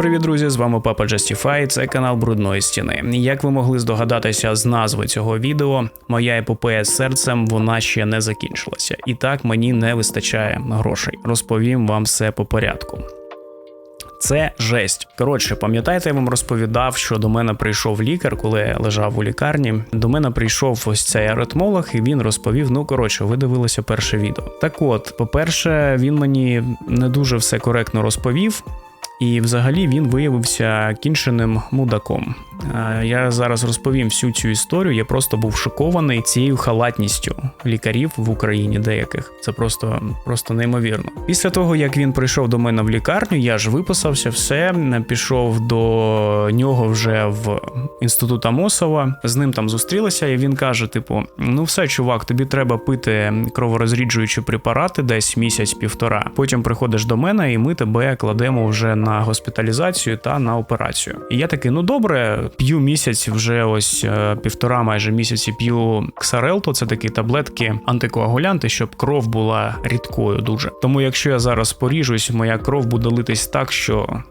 привіт, друзі! З вами Папа Justify, це канал Брудної стіни. Як ви могли здогадатися з назви цього відео, моя епопея з серцем вона ще не закінчилася. І так мені не вистачає грошей. Розповім вам все по порядку. Це жесть. Коротше, пам'ятаєте, я вам розповідав, що до мене прийшов лікар, коли я лежав у лікарні. До мене прийшов ось цей аритмолог, і він розповів: ну коротше, ви дивилися перше відео. Так от, по-перше, він мені не дуже все коректно розповів. І взагалі він виявився кінченим мудаком. Е, Я зараз розповім всю цю історію. Я просто був шокований цією халатністю лікарів в Україні деяких. Це просто, просто неймовірно. Після того, як він прийшов до мене в лікарню, я ж виписався, все пішов до нього вже в інститут Амосова. З ним там зустрілися, і він каже: типу: ну все, чувак, тобі треба пити кроворозріджуючі препарати десь місяць-півтора. Потім приходиш до мене, і ми тебе кладемо вже на госпіталізацію та на операцію. І я такий, ну добре, п'ю місяць, вже ось е, півтора майже місяці п'ю ксарелто, це такі таблетки, антикоагулянти, щоб кров була рідкою дуже. Тому якщо я зараз поріжусь, моя кров буде литись так, що.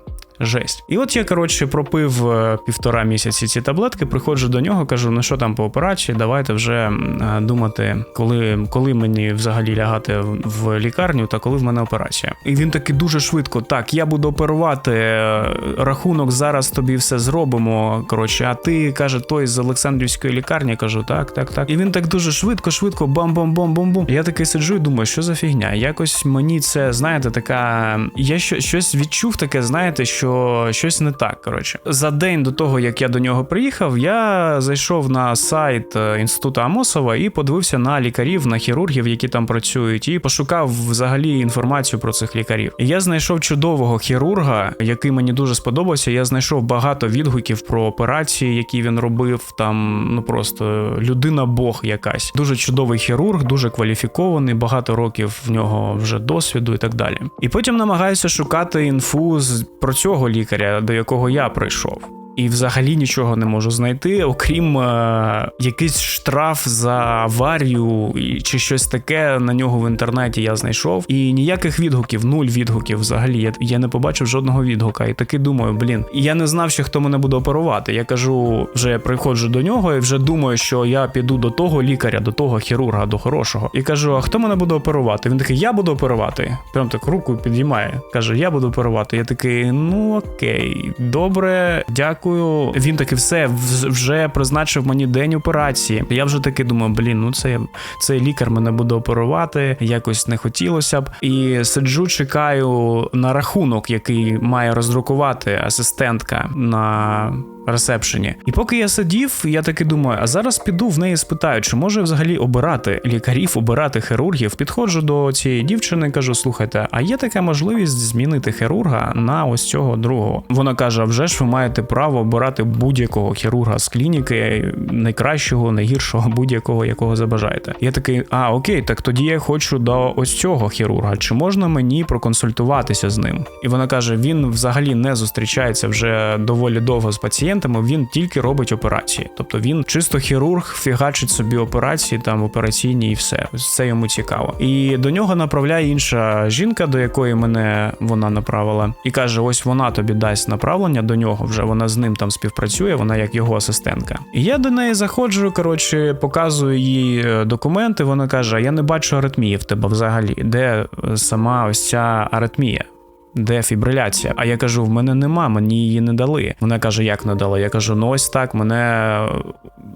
Жесть. І от я, коротше, пропив е, півтора місяці ці таблетки, приходжу до нього, кажу, ну що там по операції, давайте вже е, думати, коли, коли мені взагалі лягати в- лікарню та коли в мене операція. І він такий дуже швидко: так, я буду оперувати, е, рахунок зараз тобі все зробимо. Коротше, а ти каже, той з Олександрівської лікарні, кажу, так, так, так. І він так дуже швидко, швидко, бам-бам-бам-бам-бум. Я такий сиджу і думаю, що за фігня? Якось мені це, знаєте, така. Я що, щось відчув таке, знаєте, що щось не так. Коротше, за день до того, як я до нього приїхав, я зайшов на сайт е, інституту Амосова і подивився на лікарів, на хірургів, які там працюють, і пошукав взагалі інформацію про цих лікарів. Я знайшов чудового хірурга, який мені дуже сподобався. Я знайшов багато відгуків про операції, які він робив. Там ну просто людина Бог якась. Дуже чудовий хірург, дуже кваліфікований, багато років в нього вже досвіду і так далі. І потім намагаюся шукати інфу з про цього лікаря, до якого я прийшов. І взагалі нічого не можу знайти, окрім е, якийсь штраф за аварію чи щось таке на нього в інтернеті я знайшов. І ніяких відгуків, нуль відгуків взагалі. Я, я не побачив жодного відгука. І таки думаю, блін. Я не знав, ще хто мене буде оперувати. Я кажу, вже приходжу до нього і вже думаю, що я піду до того лікаря, до того хірурга, до хорошого. І кажу: а хто мене буде оперувати? Він такий, я буду оперувати. Прям так руку підіймає. Каже, я буду оперувати. Я такий, ну окей, добре, дякую. Він таки все вже призначив мені день операції. Я вже таки думаю, блін, ну це цей лікар мене буде оперувати. Якось не хотілося б. І сиджу, чекаю на рахунок, який має роздрукувати асистентка на ресепшені. І поки я сидів, я таки думаю, а зараз піду в неї спитаю, чи може взагалі обирати лікарів, обирати хірургів. Підходжу до цієї дівчини, кажу: слухайте, а є така можливість змінити хірурга на ось цього другого. Вона каже: «А вже ж ви маєте право обирати будь-якого хірурга з клініки, найкращого, найгіршого, будь-якого, якого забажаєте. Я такий, а окей, так тоді я хочу до ось цього хірурга. Чи можна мені проконсультуватися з ним? І вона каже: він взагалі не зустрічається вже доволі довго з пацієнтами, він тільки робить операції. Тобто він чисто хірург, фігачить собі операції, там операційні і все. Це йому цікаво. І до нього направляє інша жінка, до якої мене вона направила, і каже: ось вона тобі дасть направлення до нього. Вже вона з ним там співпрацює, вона як його асистентка. І я до неї заходжу, коротше, показую їй е, документи. Вона каже: я не бачу аритмії в тебе взагалі. Де е, сама ось ця аритмія? Де фібриляція? А я кажу: в мене нема, мені її не дали. Вона каже, як не дали? Я кажу, ну ось так, мене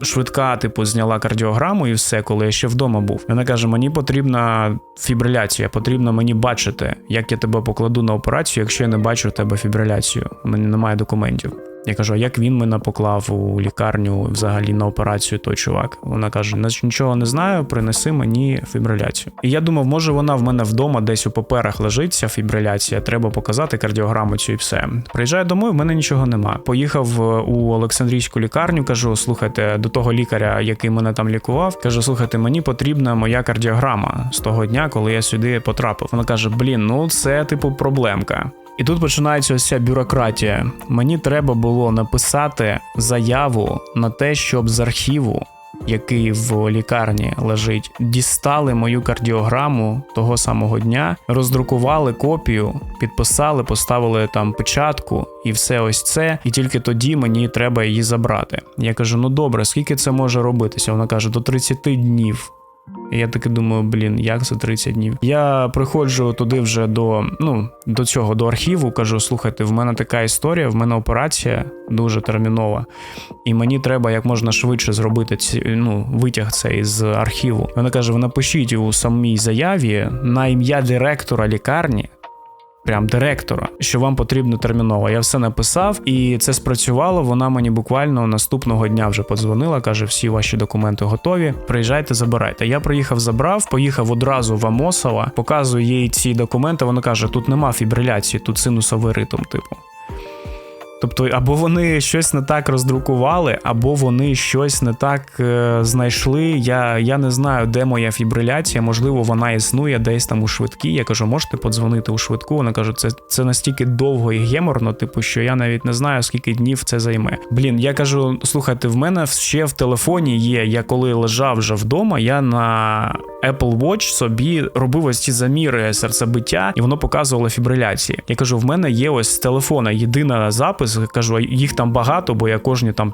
е, швидка, типу, зняла кардіограму і все, коли я ще вдома був. Вона каже: мені потрібна фібриляція, потрібно мені бачити, як я тебе покладу на операцію, якщо я не бачу в тебе фібриляцію. У мене немає документів. Я кажу, а як він мене поклав у лікарню взагалі на операцію той чувак? Вона каже: «Нач- нічого не знаю, принеси мені фібриляцію. І я думав, може вона в мене вдома десь у паперах лежить ця фібриляція, треба показати кардіограму цю і все. Приїжджаю домой, в мене нічого нема. Поїхав е, у Олександрійську лікарню, кажу: слухайте, до того лікаря, який мене там лікував, кажу, слухайте, мені потрібна моя кардіограма з того дня, коли я сюди потрапив. Вона каже: Блін, ну це типу проблемка. І тут починається ось ця бюрократія. Мені треба було написати заяву на те, щоб з архіву який в лікарні лежить, дістали мою кардіограму того самого дня, роздрукували копію, підписали, поставили там печатку і все ось це. І тільки тоді мені треба її забрати. Я кажу: ну добре, скільки це може робитися? Вона каже, до 30 днів. Я таки думаю, блін, як за 30 днів. Я приходжу туди вже до ну, до цього, до архіву, кажу: слухайте, в мене така історія, в мене операція дуже термінова, і мені треба як можна швидше зробити ці, ну, витяг цей з архіву. Вона каже: напишіть у самій заяві на ім'я директора лікарні прям директора, що вам потрібно терміново. Я все написав, і це спрацювало. Вона мені буквально наступного дня вже подзвонила. каже: всі ваші документи готові. Приїжджайте, забирайте. Я приїхав, забрав, поїхав одразу в Амосова, показую їй ці документи. Вона каже: тут нема фібриляції, тут синусовий ритм, типу. Тобто, або вони щось не так роздрукували, або вони щось не так е, знайшли. Я я не знаю, де моя фібриляція. Можливо, вона існує десь там у швидкій. Я кажу, можете подзвонити у швидку. Вона каже, це це настільки довго і геморно, типу, що я навіть не знаю, скільки днів це займе. Блін, я кажу: слухайте, в мене ще в телефоні є. Я коли лежав вже вдома, я на Apple Watch собі робив ось ці заміри серцебиття, і воно показувало фібриляції. Я кажу, в мене є ось з телефона єдина запис. Кажу, їх там багато, бо я кожні там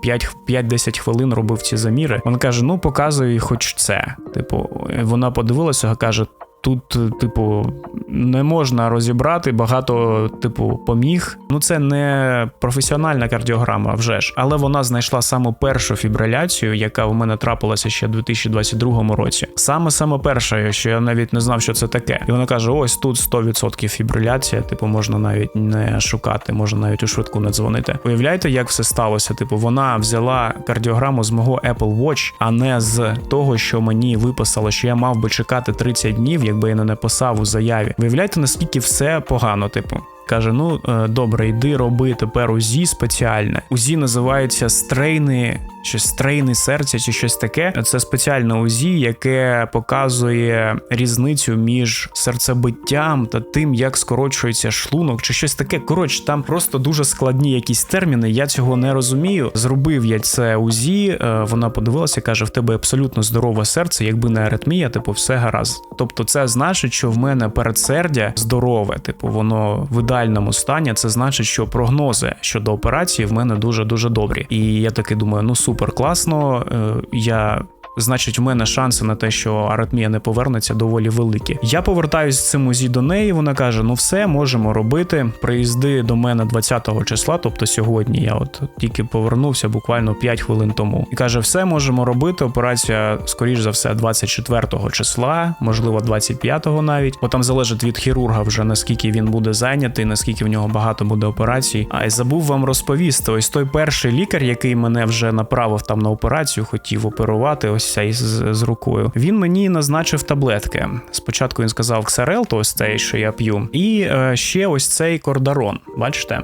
5-10 хвилин робив ці заміри. Вона каже: ну показуй, хоч це. Типу, вона подивилася, каже: Тут, типу, не можна розібрати багато, типу, поміг. Ну, це не професіональна кардіограма, вже ж, але вона знайшла саме першу фібриляцію, яка в мене трапилася ще в 2022 році. Саме саме перша, що я навіть не знав, що це таке. І вона каже: ось тут 100% фібриляція, типу, можна навіть не шукати, можна навіть у швидку не дзвонити. Уявляєте, як все сталося? Типу, вона взяла кардіограму з мого Apple Watch, а не з того, що мені виписало, що я мав би чекати 30 днів якби я не написав у заяві. Виявляєте, наскільки все погано, типу. Каже: ну е, добре, йди роби тепер УЗІ спеціальне. УЗІ називається стрейни, чи стрейни серця, чи щось таке. Це спеціальне УЗІ, яке показує різницю між серцебиттям та тим, як скорочується шлунок, чи щось таке. Коротше, там просто дуже складні якісь терміни. Я цього не розумію. Зробив я це УЗІ. Е, вона подивилася, каже: в тебе абсолютно здорове серце, якби не аритмія, типу, все гаразд. Тобто, це значить, що в мене передсердя здорове, типу, воно видає ідеальному стані, це значить, що прогнози щодо операції в мене дуже дуже добрі. І я таки думаю, ну супер класно. Е, я значить, в мене шанси на те, що аритмія не повернеться, доволі великі. Я повертаюсь цим УЗІ до неї. Вона каже: Ну, все можемо робити. Приїзди до мене 20-го числа, тобто сьогодні. Я от тільки повернувся буквально 5 хвилин тому. І каже: все можемо робити. Операція, скоріш за все, 24-го числа, можливо, 25-го навіть, бо там залежить від хірурга вже наскільки він буде зайнятий, наскільки в нього багато буде операцій. А й забув вам розповісти: ось той перший лікар, який мене вже направив там на операцію, хотів оперувати. Ось цей з, з рукою. Він мені назначив таблетки. Спочатку він сказав Ксарел, то ось цей, що я п'ю, і е, ще ось цей кордарон. Бачите?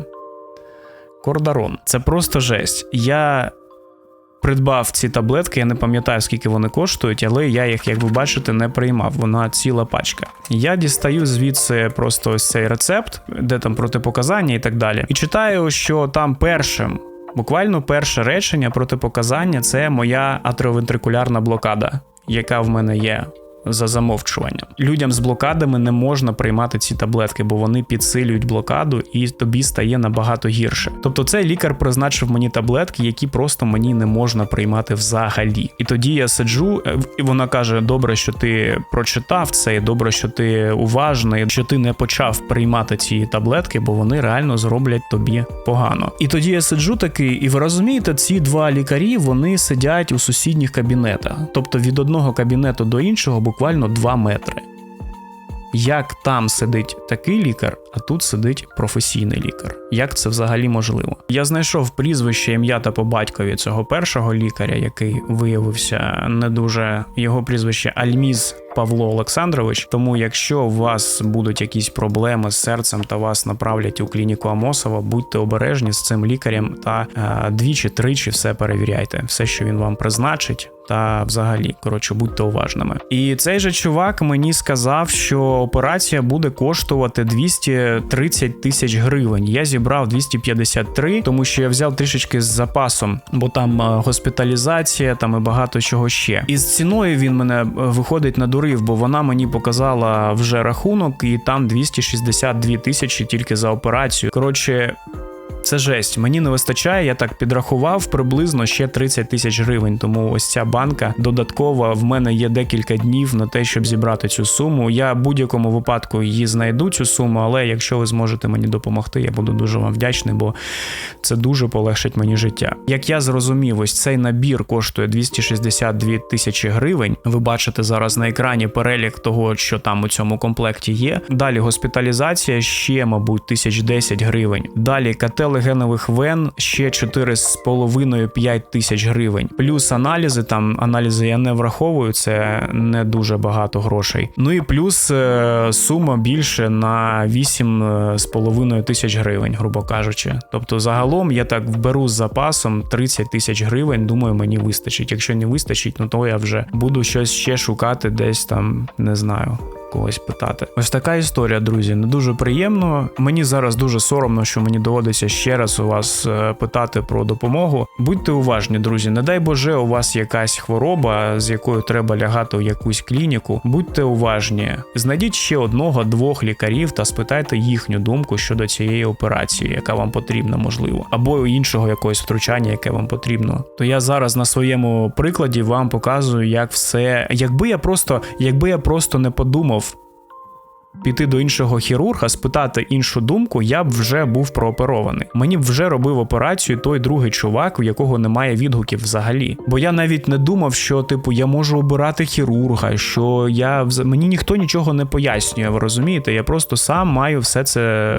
Кордарон. Це просто жесть. Я. Придбав ці таблетки, я не пам'ятаю, скільки вони коштують, але я їх, як ви бачите, не приймав. Вона ціла пачка. Я дістаю звідси просто ось цей рецепт, де там протипоказання і так далі. І читаю, що там першим Буквально перше речення протипоказання це моя атровентрикулярна блокада, яка в мене є за замовчуванням. Людям з блокадами не можна приймати ці таблетки, бо вони підсилюють блокаду і тобі стає набагато гірше. Тобто, цей лікар призначив мені таблетки, які просто мені не можна приймати взагалі. І тоді я сиджу, е, і вона каже: Добре, що ти прочитав це, і добре, що ти уважний, що ти не почав приймати ці таблетки, бо вони реально зроблять тобі погано. І тоді я сиджу такий, і ви розумієте, ці два лікарі вони сидять у сусідніх кабінетах, тобто від одного кабінету до іншого, бо буквально 2 метри. Як там сидить такий лікар, а тут сидить професійний лікар. Як це взагалі можливо? Я знайшов прізвище ім'я та по батькові цього першого лікаря, який виявився не дуже його прізвище Альміз Павло Олександрович. Тому, якщо у вас будуть якісь проблеми з серцем та вас направлять у клініку Амосова, будьте обережні з цим лікарем та е, двічі, тричі все перевіряйте, все, що він вам призначить. Та взагалі, коротше, будьте уважними. І цей же чувак мені сказав, що операція буде коштувати 200 зібрати 30 тисяч гривень. Я зібрав 253, тому що я взяв трішечки з запасом, бо там е, госпіталізація, там і багато чого ще. І з ціною він мене е, виходить надурив, бо вона мені показала вже рахунок, і там 262 тисячі тільки за операцію. Коротше. Це жесть. Мені не вистачає. Я так підрахував приблизно ще 30 тисяч гривень. Тому ось ця банка додаткова. В мене є декілька днів на те, щоб зібрати цю суму. Я в будь-якому випадку її знайду цю суму, але якщо ви зможете мені допомогти, я буду дуже вам вдячний, бо це дуже полегшить мені життя. Як я зрозумів, ось цей набір коштує 262 тисячі гривень. Ви бачите зараз на екрані перелік того, що там у цьому комплекті є. Далі госпіталізація ще, мабуть, тисяч 10 гривень. Далі КТ легенових вен ще 4,5-5 тисяч гривень. Плюс аналізи. Там аналізи я не враховую, це не дуже багато грошей. Ну і плюс е, сума більше на 8,5 тисяч гривень, грубо кажучи. Тобто, загалом я так вберу з запасом 30 тисяч гривень. Думаю, мені вистачить. Якщо не вистачить, ну то я вже буду щось ще шукати десь там, не знаю когось питати. Ось така історія, друзі. Не дуже приємно. Мені зараз дуже соромно, що мені доводиться ще раз у вас е, питати про допомогу. Будьте уважні, друзі. Не дай Боже, у вас якась хвороба, з якою треба лягати у якусь клініку. Будьте уважні, знайдіть ще одного-двох лікарів та спитайте їхню думку щодо цієї операції, яка вам потрібна, можливо, або іншого якогось втручання, яке вам потрібно. То я зараз на своєму прикладі вам показую, як все, якби я просто, якби я просто не подумав піти до іншого хірурга, спитати іншу думку, я б вже був прооперований. Мені б вже робив операцію той другий чувак, у якого немає відгуків взагалі. Бо я навіть не думав, що типу я можу обирати хірурга, що я мені ніхто нічого не пояснює. Ви розумієте? Я просто сам маю все це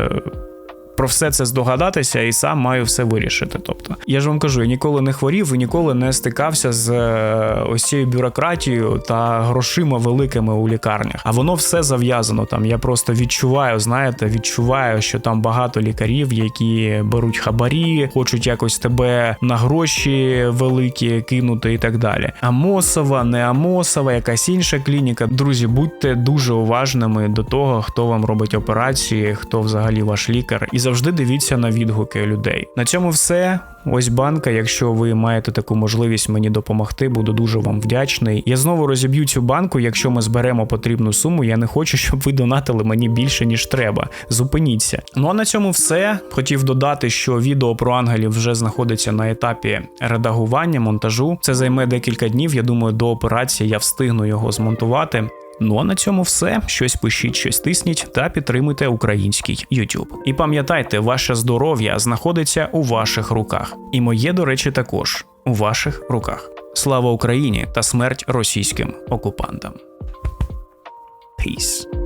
про все це здогадатися і сам маю все вирішити. Тобто, я ж вам кажу, я ніколи не хворів і ніколи не стикався з е, ось цією бюрократією та грошима великими у лікарнях. А воно все зав'язано там. Я просто відчуваю, знаєте, відчуваю, що там багато лікарів, які беруть хабарі, хочуть якось тебе на гроші великі кинути і так далі. Амосова, не Амосова, якась інша клініка. Друзі, будьте дуже уважними до того, хто вам робить операції, хто взагалі ваш лікар. І завжди дивіться на відгуки людей. На цьому все. Ось банка. Якщо ви маєте таку можливість мені допомогти, буду дуже вам вдячний. Я знову розіб'ю цю банку. Якщо ми зберемо потрібну суму, я не хочу, щоб ви донатили мені більше ніж треба. Зупиніться. Ну а на цьому все. Хотів додати, що відео про ангелів вже знаходиться на етапі редагування, монтажу. Це займе декілька днів. Я думаю, до операції я встигну його змонтувати. Ну а на цьому все. Щось пишіть, щось тисніть та підтримуйте український YouTube. І пам'ятайте, ваше здоров'я знаходиться у ваших руках. І моє, до речі, також у ваших руках. Слава Україні та смерть російським окупантам. Peace.